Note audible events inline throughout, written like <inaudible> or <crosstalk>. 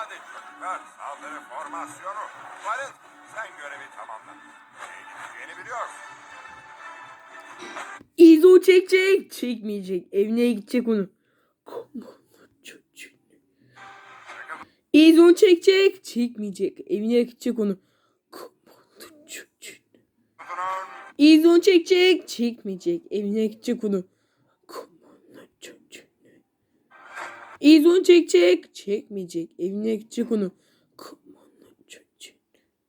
Hadi çocuklar saldırı formasyonu. Valet sen görevi tamamla. Nereye gideceğini biliyorsun. İzo çekecek. Çekmeyecek. Evine gidecek onu. İzo çekecek. Çekmeyecek. Evine gidecek onu. İzo çekecek. Çekmeyecek. Evine gidecek onu. İzo çekecek. Çekmeyecek. Evine gidecek onu. Komunu çocuğunu.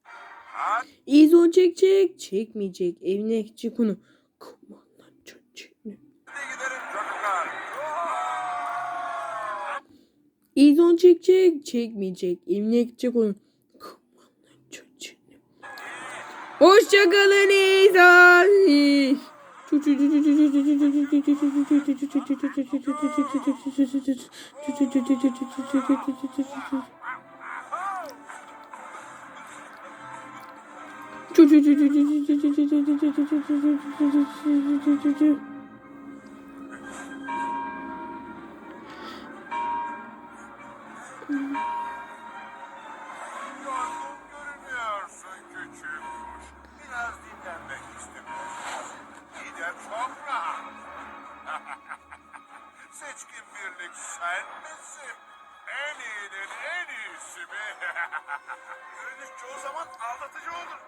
Hadi. İzo çekecek. Çekmeyecek. Evine gidecek onu. Gidelim çocuklar. İzon çekecek, çekmeyecek. Evine gidecek onu. Kumanın çocuğunu. Hoşçakalın İzon. Mm-hmm. Rahat. <laughs> Seçkin birlik sen misin? En iyinin en iyisi mi? <laughs> Görünüş çoğu zaman aldatıcı olur.